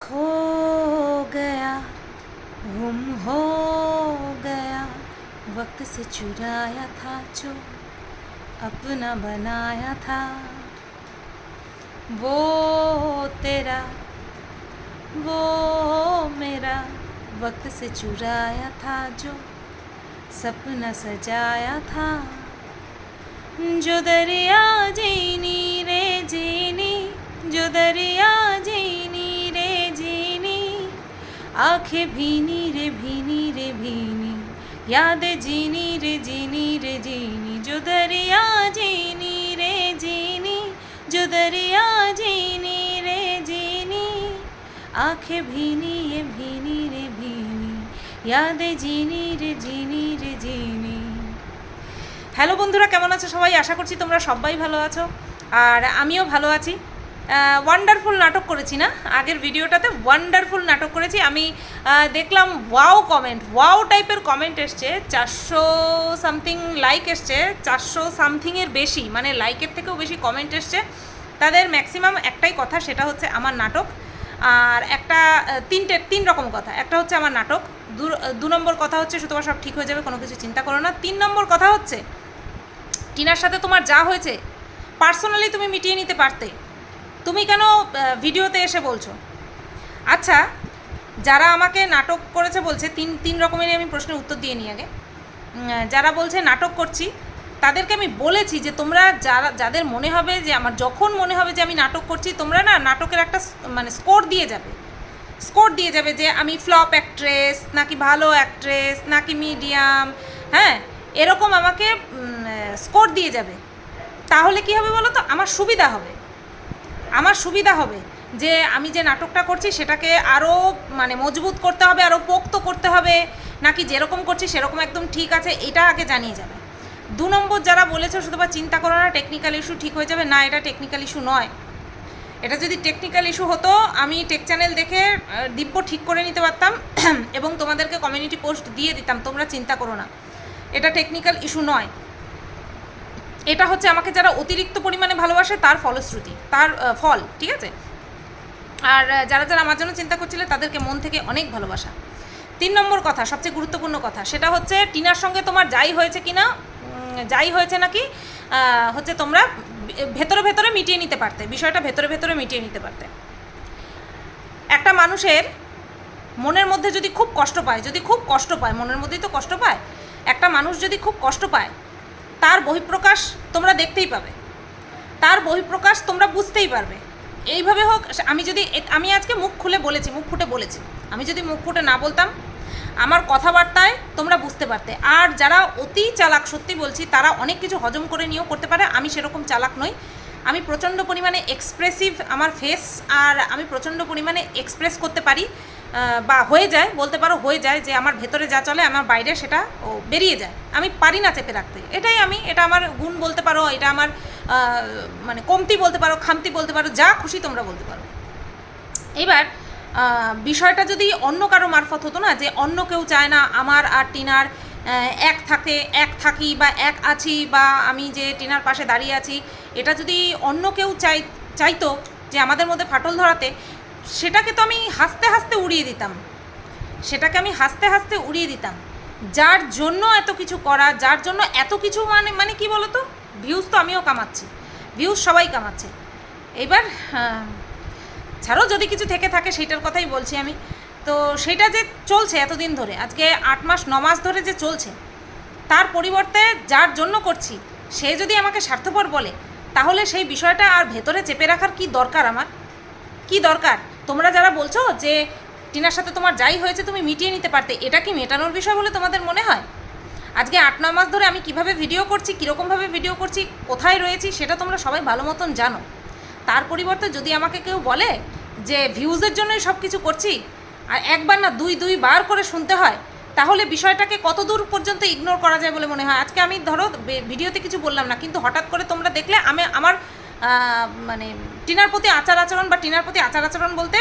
खो गया, गुम हो गया। वक्त से चुराया था जो, अपना बनाया था। वो तेरा, वो मेरा। वक्त से चुराया था जो, सपना सजाया था। जो दरिया जीनी रे जीनी, जो दरिया जीनी आंखें भीनी रे भीनी रे भीनी याद जीनी रे जीनी रे जीनी जो दरिया जीनी रे जीनी जो दरिया जीनी रे जीनी आंखें भीनी ये भीनी रे भीनी याद जीनी रे जीनी रे जीनी হ্যালো বন্ধুরা কেমন আছো সবাই আশা করছি তোমরা সবাই ভালো আছো আর আমিও ভালো আছি ওয়ান্ডারফুল নাটক করেছি না? আগের ভিডিওটাতে ওয়ান্ডারফুল নাটক করেছি। আমি দেখলাম ওয়াও কমেন্ট ওয়াও টাইপের কমেন্ট এসছে। চারশো সামথিং লাইক এসছে, চারশো সামথিংয়ের বেশি মানে লাইকের থেকেও বেশি কমেন্ট এসছে। তাদের ম্যাক্সিমাম একটাই কথা, সেটা হচ্ছে আমার নাটক। আর একটা তিনটে, তিন রকম কথা। একটা হচ্ছে আমার নাটক। দু- নম্বর কথা হচ্ছে, সুতরাং সব ঠিক হয়ে যাবে, কোনো কিছু চিন্তা করো না। তিন নম্বর কথা হচ্ছে, টিনার সাথে তোমার যা হয়েছে পার্সোনালি তুমি মিটিয়ে নিতে পারতে। তুমি কেন ভিডিওতে এসে বলছো? আচ্ছা যারা আমাকে নাটক করেছে বলছে, তিন তিন রকমেরই আমি প্রশ্নের উত্তর দিয়ে নিই আগে। যারা বলছে নাটক করছি, তাদেরকে আমি বলেছি যে তোমরা যারা, যাদের মনে হবে যে, আমার যখন মনে হবে যে আমি নাটক করছি, তোমরা না নাটকের একটা মানে স্কোর দিয়ে যাবে। স্কোর দিয়ে যাবে যে আমি ফ্লপ অ্যাক্ট্রেস, নাকি ভালো অ্যাক্ট্রেস, নাকি মিডিয়াম হ্যাঁ? এরকম আমাকে স্কোর দিয়ে যাবে। তাহলে কি হবে বলো তো? আমার সুবিধা হবে। আমার সুবিধা হবে যে আমি যে নাটকটা করছি সেটাকে আরও মানে মজবুত করতে হবে আরও পোক্ত করতে হবে, নাকি যেরকম করছি সেরকম একদম ঠিক আছে, এটা আগে জানিয়ে যাবে। দু নম্বর যারা বলেছে শুধু বা চিন্তা করো না টেকনিক্যাল ইস্যু ঠিক হয়ে যাবে, না, এটা টেকনিক্যাল ইস্যু নয়। এটা যদি টেকনিক্যাল ইস্যু হতো, আমি টেক চ্যানেল দেখে দিব্য ঠিক করে নিতে পারতাম, এবং তোমাদেরকে কমিউনিটি পোস্ট দিয়ে দিতাম, তোমরা চিন্তা করো না। এটা টেকনিক্যাল ইস্যু নয়। এটা হচ্ছে আমাকে যারা অতিরিক্ত পরিমাণে ভালোবাসে তার ফলশ্রুতি, তার ফল, ঠিক আছে? আর যারা যারা আমার জন্য চিন্তা করছিলে তাদেরকে মন থেকে অনেক ভালোবাসা। তিন নম্বর কথা, সবচেয়ে গুরুত্বপূর্ণ কথা, সেটা হচ্ছে টিনার সঙ্গে তোমার যাই হয়েছে কি না যাই হয়েছে নাকি হচ্ছে তোমরা ভেতরে ভেতরে মিটিয়ে নিতে পারতে, বিষয়টা ভেতরে ভেতরে মিটিয়ে নিতে পারতে। একটা মানুষের মনের মধ্যে যদি খুব কষ্ট পায়, যদি খুব কষ্ট পায়, মনের মধ্যেই তো কষ্ট পায়, একটা মানুষ যদি খুব কষ্ট পায় তার বহিঃপ্রকাশ তোমরা দেখতেই পাবে। তার বহিঃপ্রকাশ তোমরা বুঝতেই পারবে। এইভাবে হোক, আমি যদি আমি আজকে মুখ খুলে বলেছি, মুখ ফুটে বলেছি। আমি যদি মুখ ফুটে না বলতাম, আমার কথাবার্তায় তোমরা বুঝতে পারতে। আর যারা অতি চালাক, সত্যি বলছি, তারা অনেক কিছু হজম করে নিয়েও করতে পারে। আমি সেরকম চালাক নই। আমি প্রচণ্ড পরিমাণে এক্সপ্রেসিভ আমার ফেস আর আমি প্রচণ্ড পরিমাণে এক্সপ্রেস করতে পারি। বা হয়ে যায়, বলতে পারো হয়ে যায় যে আমার ভেতরে যা চলে, আমার বাইরে সেটা ও বেরিয়ে যায়। আমি পারি না চেপে রাখতে। এটাই আমি, এটা আমার গুণ বলতে পারো, এটা আমার মানে কমতি বলতে পারো, খামতি বলতে পারো, যা খুশি তোমরা বলতে পারো। এবার বিষয়টা যদি অন্য কারও মারফত হতো না, যে অন্য কেউ চায় না আমার আর টিনার এক থাকে, এক থাকি বা এক আছি বা আমি যে টিনার পাশে দাঁড়িয়ে আছি, এটা যদি অন্য কেউ চাই, চাইতো যে আমাদের মধ্যে ফাটল ধরাতে সেটাকে তো আমি হাসতে হাসতে উড়িয়ে দিতাম। সেটাকে আমি হাসতে হাসতে উড়িয়ে দিতাম। যার জন্য এত কিছু করা, যার জন্য এত কিছু মানে মানে কি বলতো? ভিউজ তো আমিও কামাচ্ছি। ভিউজ সবাই কামাচ্ছে। এবার ছাড়ো যদি কিছু থেকে থাকে সেটার কথাই বলছি আমি। তো সেটা যে চলছে এতদিন ধরে, আজকে আট মাস, ন মাস ধরে যে চলছে, তার পরিবর্তে যার জন্য করছি, সে যদি আমাকে স্বার্থপর বলে, তাহলে সেই বিষয়টা আর ভেতরে চেপে রাখার কি দরকার আমার? কি দরকার? তোমরা যারা বলছো যে টিনার সাথে তোমার যাই হয়েছে তুমি মিটিয়ে নিতে পারতে, এটা কি মেটানোর বিষয় বলে তোমাদের মনে হয়? আজকে আট ন মাস ধরে আমি কীভাবে ভিডিও করছি, কীরকমভাবে ভিডিও করছি, কোথায় রয়েছি, সেটা তোমরা সবাই ভালো মতন জানো। তার পরিবর্তে যদি আমাকে কেউ বলে যে ভিউজের জন্যই সব কিছু করছি, আর একবার না দুই দুই বার করে শুনতে হয়, তাহলে বিষয়টাকে কত দূর পর্যন্ত ইগনোর করা যায় বলে মনে হয়? আজকে আমি ধরো ভিডিওতে কিছু বললাম না, কিন্তু হঠাৎ করে তোমরা দেখলে আমি, আমার মানে টিনার প্রতি আচার আচরণ বা টিনার প্রতি আচার আচরণ বলতে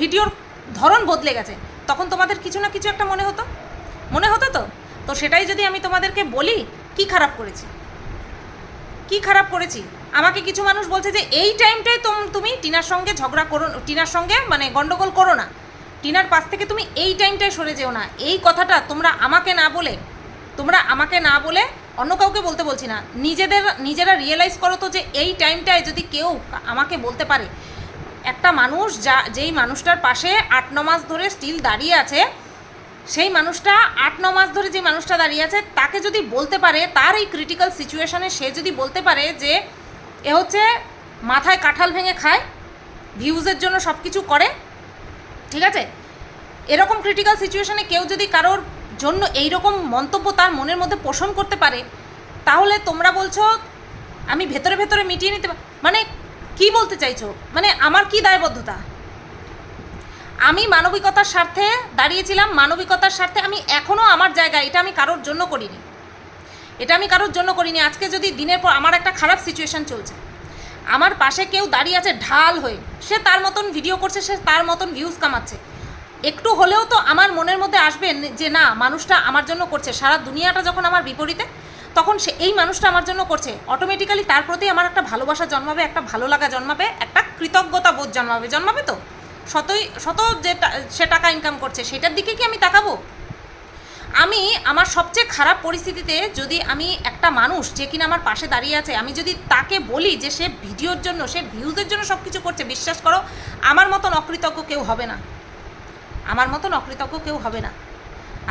ভিডিওর ধরন বদলে গেছে। তখন তোমাদের কিছু না কিছু একটা মনে হতো? মনে হতো তো? তো সেটাই যদি আমি তোমাদেরকে বলি, কি খারাপ করেছি? কি খারাপ করেছি? আমাকে কিছু মানুষ বলছে যে, এই টাইমটাই তুমি টিনার সঙ্গে ঝগড়া করো, টিনার সঙ্গে মানে গন্ডগোল করো না। টিনার পাশ থেকে তুমি এই টাইমটায় সরে যেও না। এই কথাটা তোমরা আমাকে না বলে, তোমরা আমাকে না বলে অন্য কাউকে বলতে বলছি না। নিজেদের, নিজেরা রিয়েলাইজ করো তো যে এই টাইমটায় যদি কেউ আমাকে বলতে পারে, একটা মানুষ যা, যেই মানুষটার পাশে আট, ন মাস ধরে স্টিল দাঁড়িয়ে আছে, সেই মানুষটা আট, ন মাস ধরে যে মানুষটা দাঁড়িয়ে আছে, তাকে যদি বলতে পারে, তার এই ক্রিটিক্যাল সিচুয়েশনে সে যদি বলতে পারে যে এ হচ্ছে মাথায় কাঁঠাল ভেঙে খায় ভিউজের জন্য সব কিছু করে, ঠিক আছে? এরকম ক্রিটিক্যাল সিচুয়েশনে কেউ যদি কারোর জন্য এই রকম মন্তব্য তার মনের মধ্যে পোষণ করতে পারে, তাহলে তোমরা বলছো, আমি ভেতরে ভেতরে মিটিয়ে নিতে মানে কি বলতে চাইছো? মানে আমার কি দায়বদ্ধতা? আমি মানবিকতার স্বার্থে দাঁড়িয়েছিলাম, মানবিকতার স্বার্থে আমি এখনও আমার জায়গায় এটা আমি কারোর জন্য করিনি। এটা আমি কারোর জন্য করিনি। আজকে যদি দিনের পর আমার একটা খারাপ সিচুয়েশন চলছে, আমার পাশে কেউ দাঁড়িয়ে আছে ঢাল হয়ে, সে তার মতন ভিডিও করছে, সে তার মতন ভিউজ কামাচ্ছে। একটু হলেও তো আমার মনের মধ্যে আসবে ন- যে না, মানুষটা আমার জন্য করছে। সারা দুনিয়াটা যখন আমার বিপরীতে, তখন সে এই মানুষটা আমার জন্য করছে। অটোমেটিক্যালি তার প্রতি আমার একটা ভালোবাসা জন্মাবে, একটা ভালো লাগা জন্মাবে, একটা কৃতজ্ঞতা বোধ জন্মাবে। জন্মাবে তো? শতই শত যে সে টাকা ইনকাম করছে, সেটার দিকে কি আমি তাকাবো? আমি আমার সবচেয়ে খারাপ পরিস্থিতিতে যদি আমি একটা মানুষ যে কিনা আমার পাশে দাঁড়িয়ে আছে, আমি যদি তাকে বলি যে সে ভিডিওর জন্য, সে ভিউজের জন্য সব কিছু করছে, বিশ্বাস করো, আমার মতন অকৃতজ্ঞ কেউ হবে না। আমার মতন অকৃতজ্ঞ কেউ হবে না।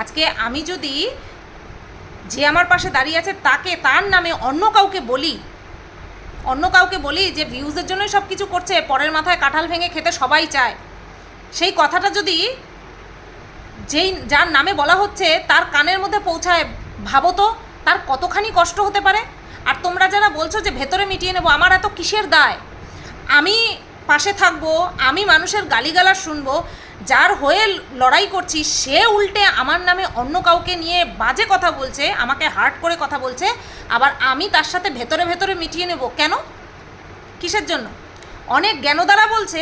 আজকে আমি যদি যে আমার পাশে দাঁড়িয়ে আছে, তাকে তার নামে অন্য কাউকে বলি, অন্য কাউকে বলি যে ভিউজের জন্যই সব কিছু করছে, পরের মাথায় কাঁঠাল ভেঙে খেতে সবাই চায়, সেই কথাটা যদি যেই, যার নামে বলা হচ্ছে, তার কানের মধ্যে পৌঁছায়, ভাবো তো তার কতখানি কষ্ট হতে পারে? আর তোমরা যারা বলছো যে ভেতরে মিটিয়ে নেব, আমার এত কিসের দায়? আমি পাশে থাকব, আমি মানুষের গালিগালাজ শুনব যার হয়ে লড়াই করছি, সে উল্টে আমার নামে অন্য কাউকে নিয়ে বাজে কথা বলছে, আমাকে হার্ট করে কথা বলছে, আবার আমি তার সাথে ভেতরে ভেতরে মিটিয়ে নেব। কেন? কিসের জন্য? অনেক জ্ঞানদ্বারা বলছে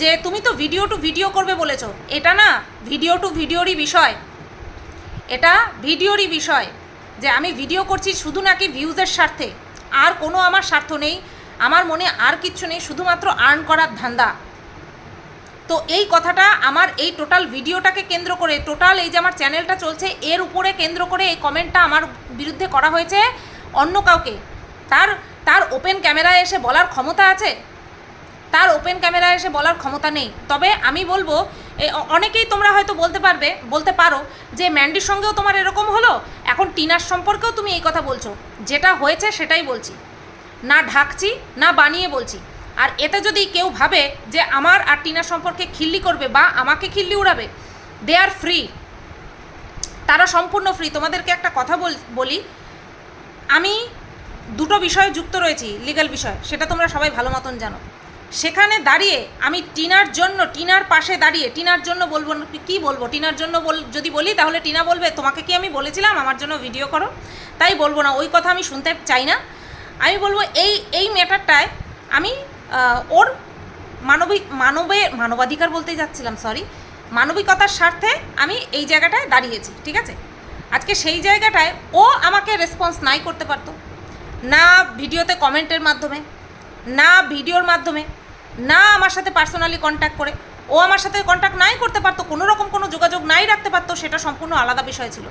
যে, তুমি তো ভিডিও টু ভিডিও করবে বলেছ। এটা না ভিডিও টু ভিডিওরই বিষয়। এটা ভিডিওরই বিষয় যে, আমি ভিডিও করছি শুধু নাকি ভিউজের স্বার্থে। আর কোনো আমার স্বার্থ নেই। আমার মনে আর কিচ্ছু নেই, শুধুমাত্র আর্ন করার ধান্দা। তো এই কথাটা আমার এই টোটাল ভিডিওটাকে কেন্দ্র করে, টোটাল এই যে আমার চ্যানেলটা চলছে, এর উপরে কেন্দ্র করে এই কমেন্টটা আমার বিরুদ্ধে করা হয়েছে অন্য কাউকে। তার তার ওপেন ক্যামেরায় এসে বলার ক্ষমতা আছে? তার ওপেন ক্যামেরায় এসে বলার ক্ষমতা নেই। তবে আমি বলব অনেকেই তোমরা হয়তো বলতে পারবে, বলতে পারো যে ম্যান্ডির সঙ্গেও তোমার এরকম হলো? এখন টিনার সম্পর্কেও তুমি এই কথা বলছো। যেটা হয়েছে সেটাই বলছি। না ঢাকছি, না বানিয়ে বলছি। আর এতে যদি কেউ ভাবে যে আমার আর টিনার সম্পর্কে খিল্লি করবে বা আমাকে খিল্লি উড়াবে দে আর ফ্রি তারা সম্পূর্ণ ফ্রি তোমাদেরকে একটা কথা বল- আমি দুটো বিষয়ে যুক্ত রয়েছি লিগ্যাল বিষয়। সেটা তোমরা সবাই ভালো মতন জানো। সেখানে দাঁড়িয়ে আমি টিনার জন্য, টিনার পাশে দাঁড়িয়ে, টিনার জন্য বলব কি বলব? টিনার জন্য বল, যদি বলি, তাহলে টিনা বলবে, তোমাকে কি আমি বলেছিলাম? আমার জন্য ভিডিও করো। তাই বলব না। ওই কথা আমি শুনতে চাই না। আমি বলব, এই এই ম্যাটারটায় আমি ওর মানবিক, মানবে, মানবাধিকার বলতেই যাচ্ছিলাম সরি মানবিকতার স্বার্থে আমি এই জায়গাটায় দাঁড়িয়েছি, ঠিক আছে? আজকে সেই জায়গাটায় ও আমাকে রেসপন্স নাই করতে পারতো। না ভিডিওতে কমেন্টের মাধ্যমে, না ভিডিওর মাধ্যমে, না আমার সাথে পার্সোনালি কন্ট্যাক্ট করে। ও আমার সাথে কন্ট্যাক্ট নাই করতে পারতো কোনো রকম কোনো যোগাযোগ নাই রাখতে পারতো, সেটা সম্পূর্ণ আলাদা বিষয় ছিল।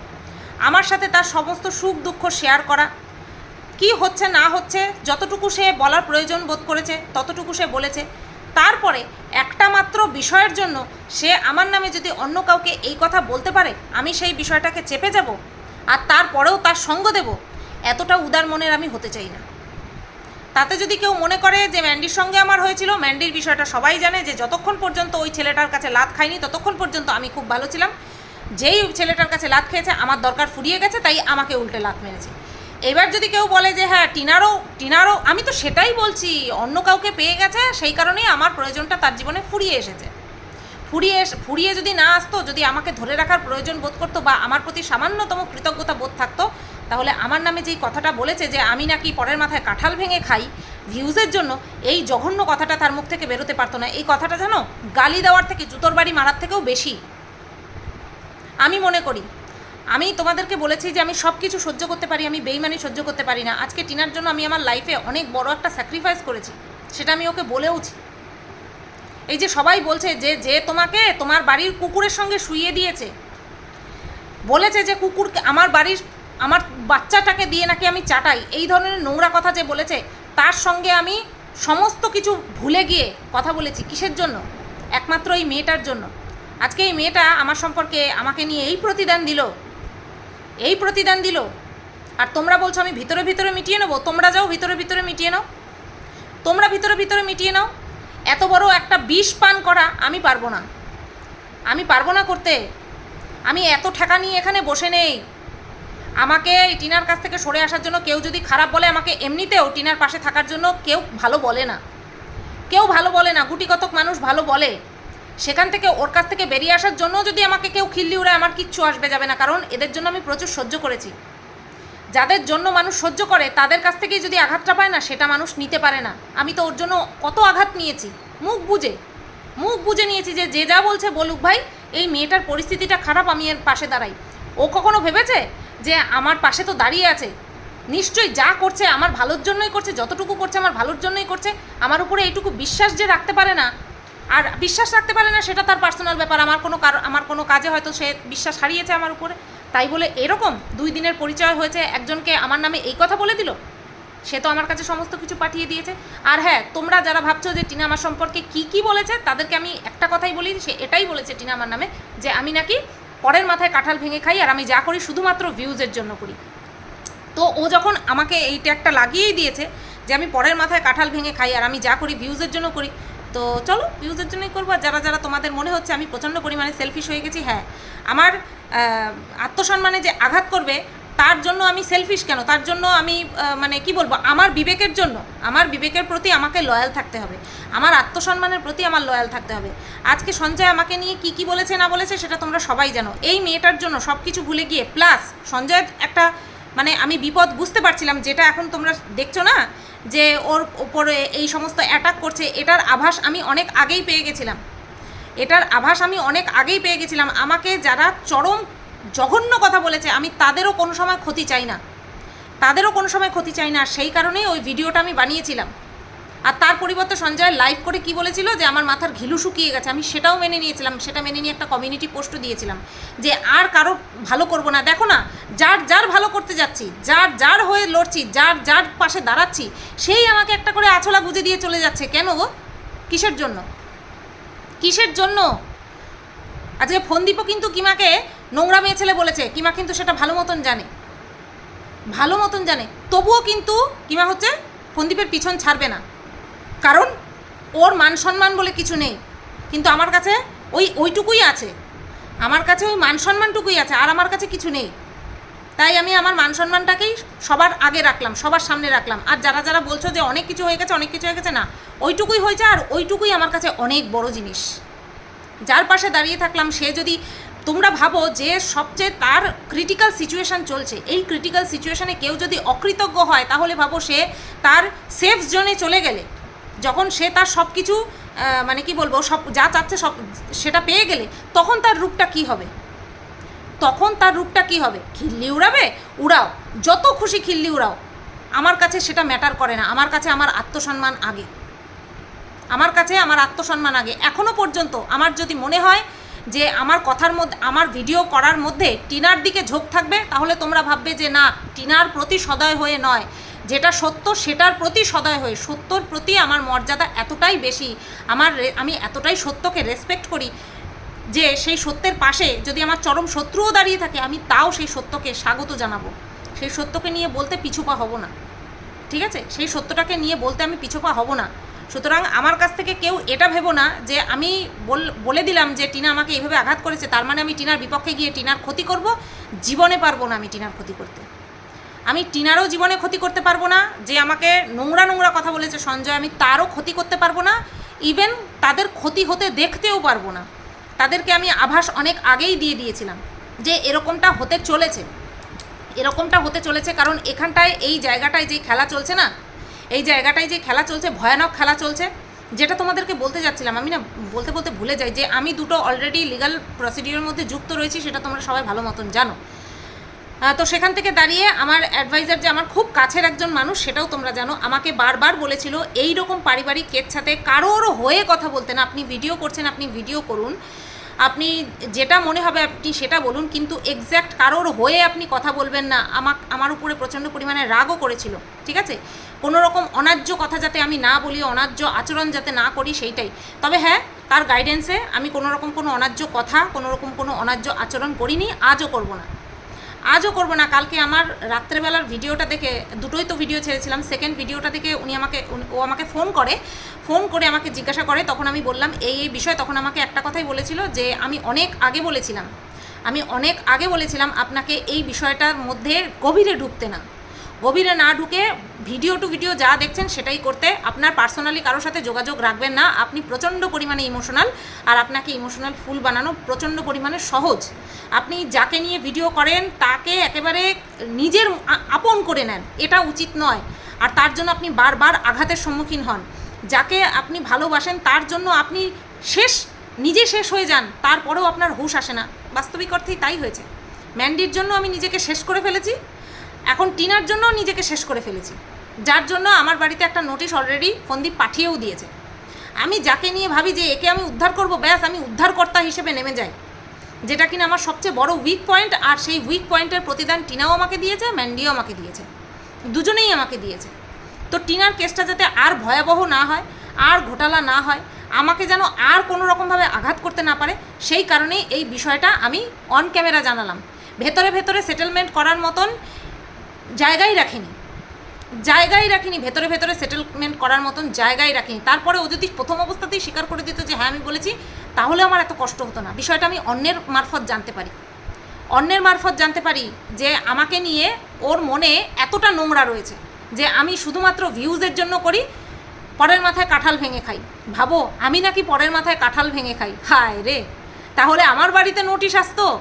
আমার সাথে তার সমস্ত সুখ দুঃখ শেয়ার করা কি হচ্ছে, না হচ্ছে, যতটুকু সে বলার প্রয়োজন বোধ করেছে, ততটুকু সে বলেছে। তারপরে একটা মাত্র বিষয়ের জন্য সে আমার নামে যদি অন্য কাউকে এই কথা বলতে পারে, আমি সেই বিষয়টাকে চেপে যাব আর তারপরেও তার সঙ্গ দেব, এতটা উদার মনের আমি হতে চাই না। তাতে যদি কেউ মনে করে যে ম্যান্ডির সঙ্গে আমার হয়েছিল, ম্যান্ডির বিষয়টা সবাই জানে যে যতক্ষণ পর্যন্ত ওই ছেলেটার কাছে লাত খাইনি, ততক্ষণ পর্যন্ত আমি খুব ভালো ছিলাম। যেই ছেলেটার কাছে লাত খেয়েছে, আমার দরকার ফুরিয়ে গেছে, তাই আমাকে উল্টে লাত মেরেছে। এবার যদি কেউ বলে যে হ্যাঁ টিনারও টিনারও, আমি তো সেটাই বলছি, অন্য কাউকে পেয়ে গেছে, সেই কারণেই আমার প্রয়োজনটা তার জীবনে ফুরিয়ে এসেছে। ফুরিয়ে ফুরিয়ে যদি না আসতো, যদি আমাকে ধরে রাখার প্রয়োজন বোধ করতো বা আমার প্রতি সামান্যতম কৃতজ্ঞতা বোধ থাকতো, তাহলে আমার নামে যেই কথাটা বলেছে যে, আমি নাকি পরের মাথায় কাঁঠাল ভেঙে খাই ভিউজের জন্য, এই জঘন্য কথাটা তার মুখ থেকে বেরোতে পারতো না। এই কথাটা জানো, গালি দেওয়ার থেকে জুতোর বাড়ি মারার থেকেও বেশি। আমি মনে করি আমি তোমাদেরকে বলেছি যে আমি সব কিছু সহ্য করতে পারি, আমি বেইমানি সহ্য করতে পারি না। আজকে টিনার জন্য আমি আমার লাইফে অনেক বড় একটা স্যাক্রিফাইস করেছি, সেটা আমি ওকে বলেওছি। এই যে সবাই বলছে যে যে তোমাকে তোমার বাড়ির কুকুরের সঙ্গে শুইয়ে দিয়েছে, বলেছে যে কুকুরকে আমার বাড়ির, আমার বাচ্চাটাকে দিয়ে নাকি আমি চাটাই, এই ধরনের নোংরা কথা যে বলেছে, তার সঙ্গে আমি সমস্ত কিছু ভুলে গিয়ে কথা বলেছি, কিসের জন্য? একমাত্র এই মেয়েটার জন্য। আজকে এই মেয়েটা আমার সম্পর্কে আমাকে নিয়ে এই প্রতিদান দিল। এই প্রতিদান দিল। আর তোমরা বলছো, আমি ভিতরে ভিতরে মিটিয়ে নেব? তোমরা যাও, ভিতরে ভিতরে মিটিয়ে নাও। তোমরা ভিতরে ভিতরে মিটিয়ে নাও। এত বড় একটা বিষ পান করা আমি পারব না। আমি পারব না করতে। আমি এত ঠেকা নিয়ে এখানে বসে নেই। আমাকে টিনার কাছ থেকে সরে আসার জন্য কেউ যদি খারাপ বলে আমাকে এমনিতেও টিনার পাশে থাকার জন্য কেউ ভালো বলে না। কেউ ভালো বলে না। গুটি কতক মানুষ ভালো বলে। সেখান থেকে ওর কাছ থেকে বেরিয়ে আসার জন্য যদি আমাকে কেউ খিল্লি উড়ায়, আমার কিচ্ছু আসবে, যাবে না। কারণ এদের জন্য আমি প্রচুর সহ্য করেছি। যাদের জন্য মানুষ সহ্য করে, তাদের কাছ থেকেই যদি আঘাতটা পায় না, সেটা মানুষ নিতে পারে না। আমি তো ওর জন্য কত আঘাত নিয়েছি। মুখ বুঝে মুখ বুঝে নিয়েছি যে যে যা বলছে বলুক ভাই, এই মেয়েটার পরিস্থিতিটা খারাপ, আমি এর পাশে দাঁড়াই। ও কখনো ভেবেছে যে, আমার পাশে তো দাঁড়িয়ে আছে? নিশ্চয়ই যা করছে, আমার ভালোর জন্যই করছে, যতটুকু করছে, আমার ভালোর জন্যই করছে। আমার উপরে এইটুকু বিশ্বাস যে রাখতে পারে না আর বিশ্বাস রাখতে পারে না, সেটা তার পার্সোনাল ব্যাপার। আমার কোনো আমার কোনো কাজে হয়তো সে বিশ্বাস হারিয়েছে আমার উপরে। তাই বলে এরকম দুই দিনের পরিচয় হয়েছে, একজনকে আমার নামে এই কথা বলে দিল? সে তো আমার কাছে সমস্ত কিছু পাঠিয়ে দিয়েছে। আর হ্যাঁ তোমরা যারা ভাবছ যে টিনা আমার সম্পর্কে কি কি বলেছে, তাদেরকে আমি একটা কথাই বলি, সে এটাই বলেছে টিনা আমার নামে যে আমি নাকি পরের মাথায় কাঁঠাল ভেঙে খাই আর আমি যা করি শুধুমাত্র ভিউজের জন্য করি। তো ও যখন আমাকে এইটা একটা লাগিয়েই দিয়েছে যে আমি পরের মাথায় কাঁঠাল ভেঙে খাই আর আমি যা করি ভিউজের জন্য করি তো চলো ভিউজের জন্যই করব। আর যারা যারা তোমাদের মনে হচ্ছে আমি প্রচণ্ড পরিমাণে সেলফিশ হয়ে গেছি হ্যাঁ আমার আত্মসম্মানে যে আঘাত করবে, তার জন্য আমি সেলফিশ কেন? তার জন্য আমি মানে কি বলব? আমার বিবেকের জন্য, আমার বিবেকের প্রতি আমাকে লয়াল থাকতে হবে। আমার আত্মসম্মানের প্রতি আমার লয়াল থাকতে হবে। আজকে সঞ্জয় আমাকে নিয়ে কি কি বলেছে, না বলেছে, সেটা তোমরা সবাই জানো। এই মেয়েটার জন্য সব কিছু ভুলে গিয়ে প্লাস সঞ্জয় একটা মানে আমি বিপদ বুঝতে পারছিলাম, যেটা এখন তোমরা দেখছ না, যে ওর ওপরে এই সমস্ত অ্যাটাক করছে, এটার আভাস আমি অনেক আগেই পেয়ে গেছিলাম। এটার আভাস আমি অনেক আগেই পেয়ে গেছিলাম। আমাকে যারা চরম জঘন্য কথা বলেছে, আমি তাদেরও কোনো সময় ক্ষতি চাই না। তাদেরও কোনো সময় ক্ষতি চাই না। সেই কারণেই ওই ভিডিওটা আমি বানিয়েছিলাম। আর তার পরিবর্তে সঞ্জয় লাইভ করে কি বলেছিল যে আমার মাথার ঘিলু শুকিয়ে গেছে, আমি সেটাও মেনে নিয়েছিলাম, সেটা মেনে নিয়ে একটা কমিউনিটি পোস্টও দিয়েছিলাম যে আর কারও ভালো করব না। দেখো না, যার যার ভালো করতে যাচ্ছি, যার যার হয়ে লড়ছি, যার যার পাশে দাঁড়াচ্ছি, সেই আমাকে একটা করে আছলা গুজে দিয়ে চলে যাচ্ছে। কেন গো? কিসের জন্য? কিসের জন্য? আজকে ফন্দীপও কিন্তু কিমাকে নোংরা মেয়ে ছেলে বলেছে। কিমা কিন্তু সেটা ভালো মতন জানে। ভালো মতন জানে। তবুও কিন্তু কিমা হচ্ছে ফন্দীপের পিছন ছাড়বে না। কারণ ওর মান সম্মান বলে কিছু নেই। কিন্তু আমার কাছে ওই, ওইটুকুই আছে। আমার কাছে ওই মান সম্মানটুকুই আছে, আর আমার কাছে কিছু নেই। তাই আমি আমার মান সম্মানটাকেই সবার আগে রাখলাম, সবার সামনে রাখলাম। আর যারা যারা বলছো যে অনেক কিছু হয়ে গেছে, অনেক কিছু হয়ে গেছে, না, ওইটুকুই হয়েছে আর ওইটুকুই আমার কাছে অনেক বড় জিনিস। যার পাশে দাঁড়িয়ে থাকলাম, সে যদি, তোমরা ভাবো যে সবচেয়ে তার ক্রিটিক্যাল সিচুয়েশান চলছে, এই ক্রিটিক্যাল সিচুয়েশানে কেউ যদি অকৃতজ্ঞ হয়, তাহলে ভাবো সে তার সেফ জোনে চলে গেলে। যখন সে তার সব কিছু মানে কি বলব, সব যা চাচ্ছে সব সেটা পেয়ে গেলে তখন তার রূপটা কি হবে? তখন তার রূপটা কি হবে? খিল্লি উড়াবে? উড়াও। যত খুশি খিল্লি উড়াও। আমার কাছে সেটা ম্যাটার করে না। আমার কাছে আমার আত্মসম্মান আগে। আমার কাছে আমার আত্মসম্মান আগে। এখনও পর্যন্ত আমার যদি মনে হয় যে আমার কথার মধ্যে, আমার ভিডিও করার মধ্যে টিনার দিকে ঝোঁক থাকবে, তাহলে তোমরা ভাববে যে না, টিনার প্রতি সদয় হয়ে নয়। যেটা সত্য সেটার প্রতি সদয় হয়ে সত্যর প্রতি আমার মর্যাদা এতটাই বেশি, আমার আমি এতটাই সত্যকে রেসপেক্ট করি যে সেই সত্যের পাশে যদি আমার চরম শত্রুও দাঁড়িয়ে থাকে, আমি তাও সেই সত্যকে স্বাগত জানাব। সেই সত্যকে নিয়ে বলতে পিছুপা হব না। ঠিক আছে? সেই সত্যটাকে নিয়ে বলতে আমি পিছুপা হব না। সুতরাং আমার কাছ থেকে কেউ এটা ভেবো না যে আমি বল- বলে দিলাম যে টিনা আমাকে এইভাবে আঘাত করেছে, তার মানে আমি টিনার বিপক্ষে গিয়ে টিনার ক্ষতি করব, জীবনে পারব না আমি টিনার ক্ষতি করতে। আমি টিনারও জীবনে ক্ষতি করতে পারব না, যে আমাকে নোংরা নোংরা কথা বলেছে সঞ্জয়, আমি তারও ক্ষতি করতে পারব না ইভেন তাদের ক্ষতি হতে দেখতেও পারব না। তাদেরকে আমি আভাস অনেক আগেই দিয়ে দিয়েছিলাম যে এরকমটা হতে চলেছে। এরকমটা হতে চলেছে কারণ এখানটায় এই জায়গাটায় যে খেলা চলছে না, এই জায়গাটায় যে খেলা চলছে, ভয়ানক খেলা চলছে, যেটা তোমাদেরকে বলতে যাচ্ছিলাম, আমি না বলতে বলতে ভুলে যাই যে আমি দুটো অলরেডি লিগাল প্রসিডিওর মধ্যে যুক্ত রয়েছি, সেটা তোমরা সবাই ভালো মতন জানো। তো সেখান থেকে দাঁড়িয়ে আমার অ্যাডভাইজার যে আমার খুব কাছের একজন মানুষ, সেটাও তোমরা জানো, আমাকে বারবার বলেছিল এই রকম পারিবারিক কেচ্ছাতে কারোর হয়ে কথা বলতে না। আপনি ভিডিও করছেন, আপনি ভিডিও করুন। আপনি যেটা মনে হবে আপনি সেটা বলুন, কিন্তু এক্স্যাক্ট কারোর হয়ে আপনি কথা বলবেন না। আমার আমার উপরে প্রচণ্ড পরিমাণে রাগও করেছিল, ঠিক আছে? কোনো রকম অন্যায্য কথা যাতে আমি না বলি অন্যায্য আচরণ যাতে না করি, সেইটাই। তবে হ্যাঁ তার গাইডেন্সে আমি কোনো রকম কোনো অন্যায্য কথা, কোনো রকম কোনো অন্যায্য আচরণ করিনি, আজও করব না। আজও করব না। কালকে আমার রাত্রেবেলার ভিডিওটা দেখে, দুটোই তো ভিডিও ছেড়েছিলাম। সেকেন্ড ভিডিওটা দেখে উনি আমাকে ও আমাকে ফোন করে। ফোন করে আমাকে জিজ্ঞাসা করে, তখন আমি বললাম, এই এই বিষয় তখন আমাকে একটা কথাই বলেছিল যে, আমি অনেক আগে বলেছিলাম। আমি অনেক আগে বলেছিলাম, আপনাকে এই বিষয়টার মধ্যে গভীরে ঢুকতে না। গভীরে না ঢুকে ভিডিও টু ভিডিও যা দেখছেন সেটাই করতে আপনার পার্সোনালি কারোর সাথে যোগাযোগ রাখবেন না। আপনি প্রচণ্ড পরিমাণে ইমোশনাল আর আপনাকে ইমোশনাল ফুল বানানো প্রচণ্ড পরিমাণে সহজ। আপনি যাকে নিয়ে ভিডিও করেন তাকে একেবারে নিজের আপন করে নেন। এটা উচিত নয়। আর তার জন্য আপনি বারবার আঘাতের সম্মুখীন হন। যাকে আপনি ভালোবাসেন তার জন্য আপনি শেষ, নিজে শেষ হয়ে যান। তারপরেও আপনার হুঁশ আসে না। বাস্তবিক অর্থেই তাই হয়েছে। ম্যান্ডির জন্য আমি নিজেকে শেষ করে ফেলেছি। এখন টিনার জন্যও নিজেকে শেষ করে ফেলেছি। যার জন্য আমার বাড়িতে একটা নোটিশ অলরেডি ফন্দীপ পাঠিয়েও দিয়েছে। আমি যাকে নিয়ে ভাবি যে একে আমি উদ্ধার করব, ব্যাস, আমি উদ্ধারকর্তা হিসেবে নেমে যাই। যেটা কিনা আমার সবচেয়ে বড় উইক পয়েন্ট আর সেই উইক পয়েন্টের প্রতিদান টিনাও আমাকে দিয়েছে ম্যান্ডিও আমাকে দিয়েছে। দুজনেই আমাকে দিয়েছে। তো টিনার কেসটা যাতে আর ভয়াবহ না হয়, আর ঘোটালা না হয়, আমাকে যেন আর কোনো রকমভাবে আঘাত করতে না পারে, সেই কারণেই এই বিষয়টা আমি অন ক্যামেরা জানালাম। ভেতরে ভেতরে সেটেলমেন্ট করার মতন জায়গায় রাখিনি। জায়গাই রাখিনি, ভেতরে ভেতরে সেটেলমেন্ট করার মতন জায়গায় রাখিনি। তারপরে ও যদি প্রথম অবস্থাতেই স্বীকার করে দিত যে হ্যাঁ আমি বলেছি, তাহলে আমার এত কষ্ট হতো না। বিষয়টা আমি অন্যের মারফত জানতে পারি। অন্যের মারফত জানতে পারি যে, আমাকে নিয়ে ওর মনে এতটা নোংরা রয়েছে যে, আমি শুধুমাত্র ভিউজের জন্য করি, পরের মাথায় কাঁঠাল ভেঙে খাই। ভাবো, আমি নাকি পরের মাথায় কাঁঠাল ভেঙে খাই। হায় রে! তাহলে আমার বাড়িতে নোটিশ আসতো?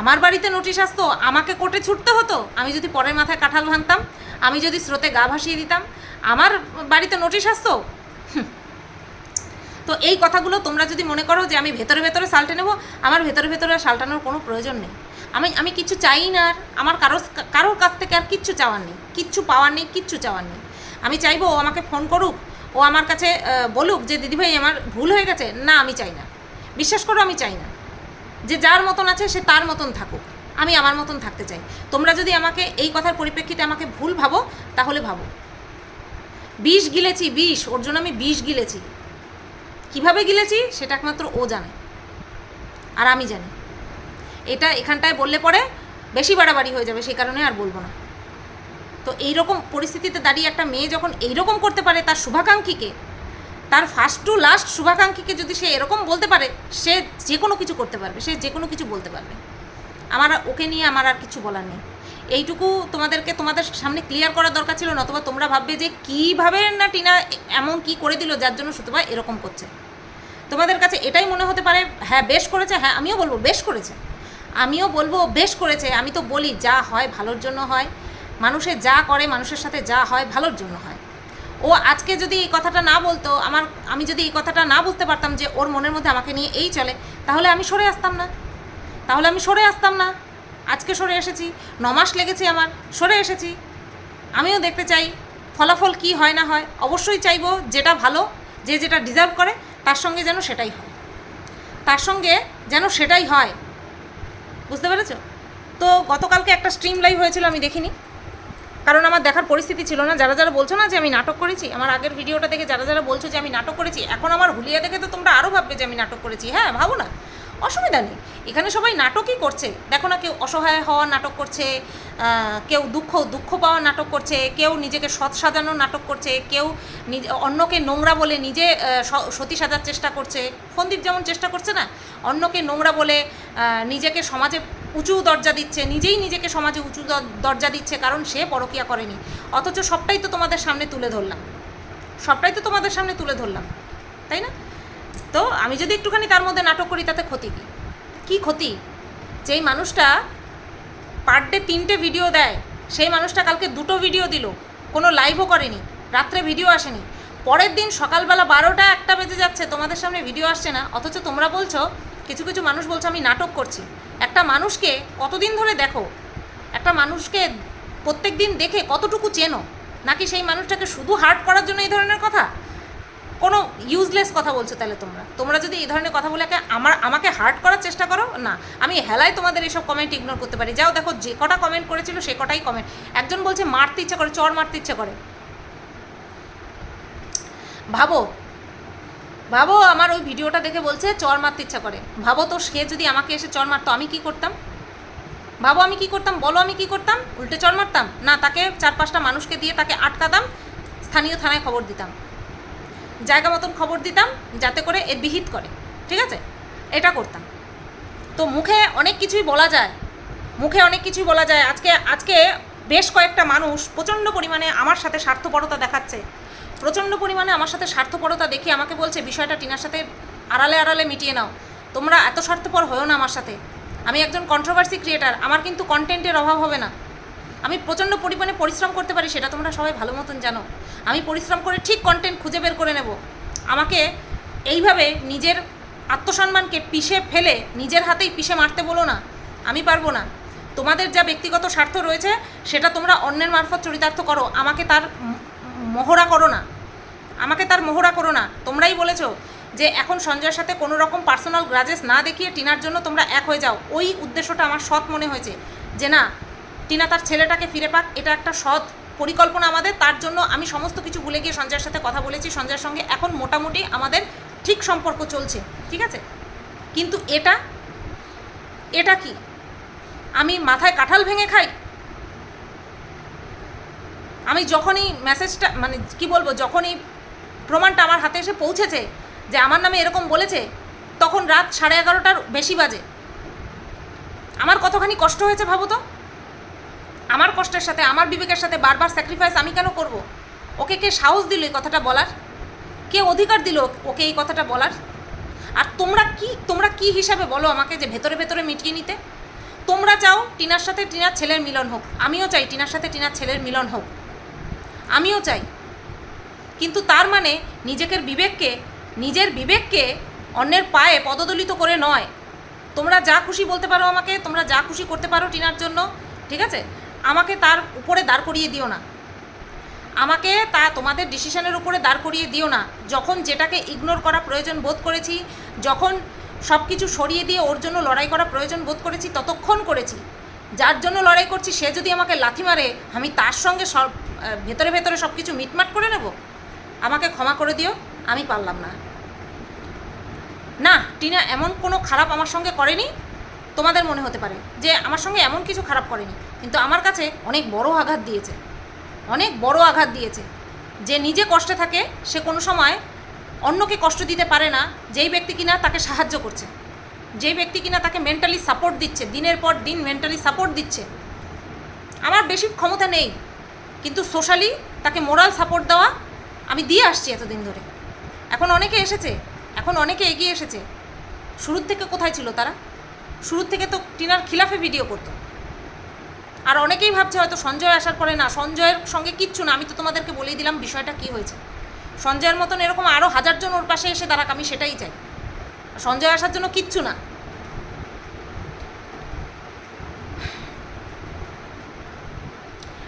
আমার বাড়িতে নোটিশ আসতো, আমাকে কোর্টে ছুটতে হতো। আমি যদি পরের মাথায় কাঁঠাল ভাঙতাম, আমি যদি স্রোতে গা ভাসিয়ে দিতাম, আমার বাড়িতে নোটিশ আসতো? তো এই কথাগুলো তোমরা যদি মনে করো যে আমি ভেতরে ভেতরে সালটে নেব, আমার ভেতরে ভেতরে সালটানোর কোনো প্রয়োজন নেই। আমি আমি কিচ্ছু চাই না আর আমার কারোর কারোর কাছ থেকে আর কিচ্ছু চাওয়ার নেই। কিচ্ছু পাওয়ার নেই, কিচ্ছু চাওয়ার নেই। আমি চাইব ও আমাকে ফোন করুক, ও আমার কাছে বলুক যে, দিদিভাই, আমার ভুল হয়ে গেছে। না, আমি চাই না। বিশ্বাস করো, আমি চাই না। যে যার মতন আছে সে তার মতন থাকুক। আমি আমার মতন থাকতে চাই। তোমরা যদি আমাকে এই কথার পরিপ্রেক্ষিতে আমাকে ভুল ভাবো, তাহলে ভাবো। বিষ গিলেছি, বিষ, ওর জন্য আমি বিষ গিলেছি। কীভাবে গিলেছি সেটা একমাত্র ও জানে। আর আমি জানি। এটা এখানটায় বললে পরে বেশি বাড়াবাড়ি হয়ে যাবে, সেই কারণে আর বলব না। তো এইরকম পরিস্থিতিতে দাঁড়িয়ে একটা মেয়ে যখন এইরকম করতে পারে, তার শুভাকাঙ্ক্ষীকে তার ফার্স্ট টু লাস্ট শুভাকাঙ্ক্ষীকে যদি সে এরকম বলতে পারে, সে যে কোনো কিছু করতে পারবে, সে যে কোনো কিছু বলতে পারবে। আমার ওকে নিয়ে আমার আর কিছু বলার নেই। এইটুকু তোমাদেরকে তোমাদের সামনে ক্লিয়ার করার দরকার ছিল, নতুবা তোমরা ভাববে যে কীভাবে না টিনা এমন কি করে দিল, যার জন্য সুতবা এরকম করছে। তোমাদের কাছে এটাই মনে হতে পারে হ্যাঁ বেশ করেছে হ্যাঁ আমিও বলব বেশ করেছে। আমিও বলব বেশ করেছে, আমি তো বলি যা হয় ভালোর জন্য হয় মানুষের যা করে মানুষের সাথে যা হয় ভালোর জন্য হয়। ও আজকে যদি এই কথাটা না বলতো, আমার, আমি যদি এই কথাটা না বুঝতে পারতাম যে ওর মনের মধ্যে আমাকে নিয়ে এই চলে, তাহলে আমি সরে আসতাম না। তাহলে আমি সরে আসতাম না। আজকে সরে এসেছি, নমাস লেগেছে আমার, সরে এসেছি। আমিও দেখতে চাই ফলাফল কি হয় না হয়, অবশ্যই চাইব যেটা ভালো, যে যেটা ডিজার্ভ করে, তার সঙ্গে যেন সেটাই হয়। তার সঙ্গে যেন সেটাই হয়। বুঝতে পেরেছ? তো গতকালকে একটা স্ট্রিম লাইভ হয়েছিল, আমি দেখিনি। কারণ আমার দেখার পরিস্থিতি ছিল না। যারা যারা বলছো না যে আমি নাটক করেছি, আমার আগের ভিডিওটা দেখে যারা যারা বলছো যে আমি নাটক করেছি, এখন আমার হুলিয়া দেখে তো তোমরা আরও ভাববে যে আমি নাটক করেছি। হ্যাঁ ভাবো না। অসুবিধা নেই। এখানে সবাই নাটকই করছে। দেখো না কেউ অসহায় হওয়া নাটক করছে কেউ দুঃখ দুঃখ পাওয়া নাটক করছে, কেউ নিজেকে সৎ সাজানোর নাটক করছে, কেউ অন্যকে নোংরা বলে নিজে সতী সাজার চেষ্টা করছে। ফন্দীপ যেমন চেষ্টা করছে না, অন্যকে নোংরা বলে নিজেকে সমাজে উঁচু দরজা দিচ্ছে, নিজেই নিজেকে সমাজে উঁচু দরজা দিচ্ছে, কারণ সে পরকিয়া করেনি। অথচ সবটাই তো তোমাদের সামনে তুলে ধরলাম। সবটাই তো তোমাদের সামনে তুলে ধরলাম, তাই না? তো আমি যদি একটুখানি তার মধ্যে নাটক করি, তাতে ক্ষতি কী? কী ক্ষতি? যেই মানুষটা পার ডে তিনটে ভিডিও দেয়, সেই মানুষটা কালকে দুটো ভিডিও দিল, কোনো লাইভও করেনি, রাত্রে ভিডিও আসেনি। পরের দিন সকালবেলা বারোটা একটা বেজে যাচ্ছে, তোমাদের সামনে ভিডিও আসছে না। অথচ তোমরা বলছো, কিছু কিছু মানুষ বলছো আমি নাটক করছি। একটা মানুষকে কতদিন ধরে দেখো? একটা মানুষকে প্রত্যেক দিন দেখে কতটুকু চেনো? নাকি সেই মানুষটাকে শুধু হার্ট করার জন্য এই ধরনের কথা? কোনো ইউজলেস কথা বলছো তাহলে তোমরা। তোমরা যদি এই ধরনের কথা বলে আমার, আমাকে হার্ট করার চেষ্টা করো, না। আমি হেলায় তোমাদের এইসব কমেন্ট ইগনোর করতে পারি। যাও দেখো, যে কটা কমেন্ট করেছিল, সে কটাই কমেন্ট একজন বলছে, মারতে ইচ্ছে করে, চর মারতে ইচ্ছে করে। ভাবো। ভাবো, আমার ওই ভিডিওটা দেখে বলছে, চর মারতে ইচ্ছা করে। ভাবো তো, সে যদি আমাকে এসে চর মারতো, আমি কি করতাম? ভাবো, আমি কি করতাম? বলো, আমি কি করতাম? উল্টে চর মারতাম? না, তাকে চার পাঁচটা মানুষকে দিয়ে তাকে আটকাতাম, স্থানীয় থানায় খবর দিতাম। জায়গা মতন খবর দিতাম, যাতে করে এ বিহিত করে। ঠিক আছে? এটা করতাম। তো মুখে অনেক কিছুই বলা যায়। মুখে অনেক কিছুই বলা যায়। আজকে আজকে বেশ কয়েকটা মানুষ প্রচণ্ড পরিমাণে আমার সাথে স্বার্থপরতা দেখাচ্ছে। প্রচণ্ড পরিমাণে আমার সাথে স্বার্থপরতা দেখে আমাকে বলছে, বিষয়টা টিনার সাথে আড়ালে আড়ালে মিটিয়ে নাও। তোমরা এত স্বার্থপর হয়েও না আমার সাথে। আমি একজন কন্ট্রোভার্সি ক্রিয়েটার আমার কিন্তু কন্টেন্টের অভাব হবে না। আমি প্রচণ্ড পরিমাণে পরিশ্রম করতে পারি, সেটা তোমরা সবাই ভালো মতন জানো। আমি পরিশ্রম করে ঠিক কন্টেন্ট খুঁজে বের করে নেব। আমাকে এইভাবে নিজের আত্মসম্মানকে পিষে ফেলে, নিজের হাতেই পিষে মারতে বলো না। আমি পারব না। তোমাদের যা ব্যক্তিগত স্বার্থ রয়েছে, সেটা তোমরা অন্যের মারফত চরিতার্থ করো। আমাকে তার মহড়া করো না। আমাকে তার মহড়া করো না। তোমরাই বলেছ যে এখন সঞ্জয়ের সাথে কোনো রকম পার্সোনাল গ্রাজেস না দেখিয়ে টিনার জন্য তোমরা এক হয়ে যাও। ওই উদ্দেশ্যটা আমার সৎ মনে হয়েছে যে না, টিনা তার ছেলেটাকে ফিরে পাক, এটা একটা সৎ পরিকল্পনা আমাদের। তার জন্য আমি সমস্ত কিছু ভুলে গিয়ে সঞ্জয়ের সাথে কথা বলেছি। সঞ্জয়ের সঙ্গে এখন মোটামুটি আমাদের ঠিক সম্পর্ক চলছে। ঠিক আছে? কিন্তু এটা এটা কি? আমি মাথায় কাঁঠাল ভেঙে খাই? আমি যখনই মেসেজটা মানে কি বলব, যখনই প্রমাণটা আমার হাতে এসে পৌঁছেছে যে আমার নামে এরকম বলেছে, তখন রাত সাড়ে এগারোটার বেশি বাজে। আমার কতখানি কষ্ট হয়েছে ভাবো তো? আমার কষ্টের সাথে, আমার বিবেকের সাথে বারবার স্যাক্রিফাইস আমি কেন করব? ওকে কে সাহস দিল এই কথাটা বলার? কে অধিকার দিল ওকে এই কথাটা বলার? আর তোমরা কি তোমরা কি হিসাবে বলো আমাকে যে ভেতরে ভেতরে মিটিয়ে নিতে? তোমরা চাও টিনার সাথে টিনার ছেলের মিলন হোক। আমিও চাই টিনার সাথে টিনার ছেলের মিলন হোক। আমিও চাই। কিন্তু তার মানে নিজেকের বিবেককে, নিজের বিবেককে অন্যের পায়ে পদদলিত করে নয়। তোমরা যা খুশি বলতে পারো আমাকে, তোমরা যা খুশি করতে পারো টিনার জন্য, ঠিক আছে? আমাকে তার উপরে দাঁড় করিয়ে দিও না। আমাকে তা তোমাদের ডিসিশনের উপরে দাঁড় করিয়ে দিও না। যখন যেটাকে ইগনোর করা প্রয়োজন বোধ করেছি, যখন সব কিছু সরিয়ে দিয়ে ওর জন্য লড়াই করা প্রয়োজন বোধ করেছি, ততক্ষণ করেছি। যার জন্য লড়াই করছি, সে যদি আমাকে লাথি মারে, আমি তার সঙ্গে সব ভেতরে ভেতরে সব কিছু মিটমাট করে নেব? আমাকে ক্ষমা করে দিও, আমি পারলাম না। না, টিনা এমন কোনো খারাপ আমার সঙ্গে করেনি, তোমাদের মনে হতে পারে, যে আমার সঙ্গে এমন কিছু খারাপ করেনি। কিন্তু আমার কাছে অনেক বড় আঘাত দিয়েছে, অনেক বড় আঘাত দিয়েছে। যে নিজে কষ্টে থাকে, সে কোনো সময় অন্যকে কষ্ট দিতে পারে না, যেই ব্যক্তি কিনা তাকে সাহায্য করছে। যেই ব্যক্তি কিনা তাকে মেন্টালি সাপোর্ট দিচ্ছে, দিনের পর দিন মেন্টালি সাপোর্ট দিচ্ছে। আমার বেশি ক্ষমতা নেই কিন্তু সোশ্যালি তাকে মোরাল সাপোর্ট দেওয়া আমি দিয়ে আসছি এতদিন ধরে। এখন অনেকে এসেছে, এখন অনেকে এগিয়ে এসেছে। শুরুর থেকে কোথায় ছিল তারা? শুরুর থেকে তো টিনার খিলাফে ভিডিও করতো। আর অনেকেই ভাবছে হয়তো সঞ্জয় আসার পরে, না, সঞ্জয়ের সঙ্গে কিচ্ছু না, আমি তো তোমাদেরকে বলেই দিলাম বিষয়টা কি হয়েছে। সঞ্জয়ের মতন এরকম আরও হাজারজন ওর পাশে এসে দাঁড়াক, আমি সেটাই চাই। সঞ্জয় আসার জন্য কিচ্ছু না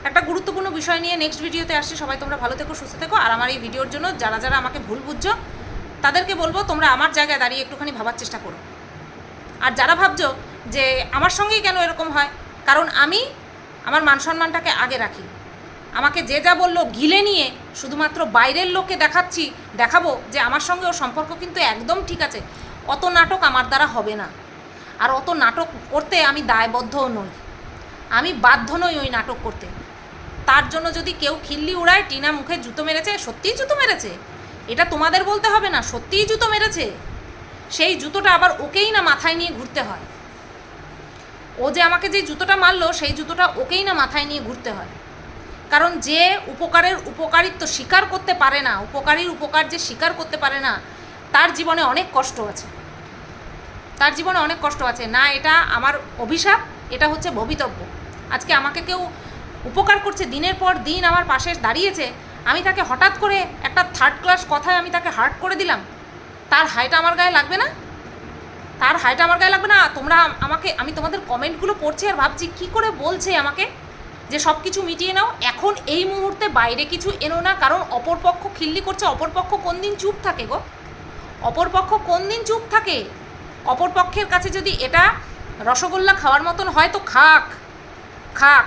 একটা গুরুত্বপূর্ণ বিষয় নিয়ে নেক্সট ভিডিওতে আসছি। সবাই তোমরা ভালো থেকো, সুস্থ থেকো। আর আমার এই ভিডিওর জন্য যারা যারা আমাকে ভুল বুঝছ, তাদেরকে বলব তোমরা আমার জায়গায় দাঁড়িয়ে একটুখানি ভাবার চেষ্টা করো। আর যারা ভাবছ যে আমার সঙ্গেই কেন এরকম হয়, কারণ আমি আমার মান সম্মানটাকে আগে রাখি। আমাকে যে যা বলল গিলে নিয়ে শুধুমাত্র বাইরের লোককে দেখাচ্ছি, দেখাবো যে আমার সঙ্গে ওর সম্পর্ক কিন্তু একদম ঠিক আছে। অত নাটক আমার দ্বারা হবে না। আর অত নাটক করতে আমি দায়বদ্ধও নই। আমি বাধ্য নই ওই নাটক করতে। তার জন্য যদি কেউ খিল্লি উড়ায়, টিনা মুখে জুতো মেরেছে, সত্যিই জুতো মেরেছে? এটা তোমাদের বলতে হবে না, সত্যিই জুতো মেরেছে? সেই জুতোটা আবার ওকেই না মাথায় নিয়ে ঘুরতে হয়। ও যে আমাকে যে জুতোটা মারলো, সেই জুতোটা ওকেই না মাথায় নিয়ে ঘুরতে হয়। কারণ যে উপকারের উপকারিত্ব স্বীকার করতে পারে না, উপকারীর উপকার যে স্বীকার করতে পারে না, তার জীবনে অনেক কষ্ট আছে। তার জীবনে অনেক কষ্ট আছে। না, এটা আমার অভিশাপ, এটা হচ্ছে ভবিতব্য। আজকে আমাকে কেউ উপকার করছে, দিনের পর দিন আমার পাশে দাঁড়িয়েছে। আমি তাকে হঠাৎ করে একটা থার্ড ক্লাস কথায় আমি তাকে হার্ট করে দিলাম। তার হাইটা আমার গায়ে লাগবে না? তার হাইটা আমার গায়ে লাগবে না? তোমরা আমাকে, আমি তোমাদের কমেন্টগুলো পড়ছি আর ভাবছি, কি করে বলছে আমাকে? যে সব কিছু মিটিয়ে নাও। এখন এই মুহূর্তে বাইরে কিছু এনো না, কারণ অপরপক্ষ খিল্লি করছে। অপরপক্ষ কোন দিন চুপ থাকে গো? অপরপক্ষ কোন দিন চুপ থাকে? অপরপক্ষের কাছে যদি এটা রসগোল্লা খাওয়ার মতন হয়, তো খাক। খাক।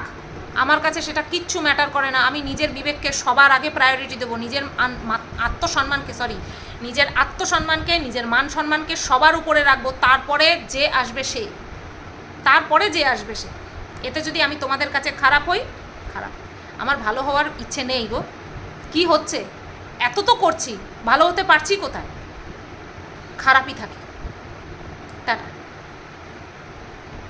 আমার কাছে সেটা কিচ্ছু ম্যাটার করে না। আমি নিজের বিবেককে সবার আগে প্রায়োরিটি দেবো। নিজের আত্মসম্মানকে সরি নিজের আত্মসম্মানকে, নিজের মান সম্মানকে সবার উপরে রাখব। তারপরে যে আসবে সে। তারপরে যে আসবে সে। এতে যদি আমি তোমাদের কাছে খারাপ হই, খারাপ। আমার ভালো হওয়ার ইচ্ছে নেই গো। কি হচ্ছে? এত তো করছি। ভালো হতে পারছি কোথায়? খারাপই থাকে।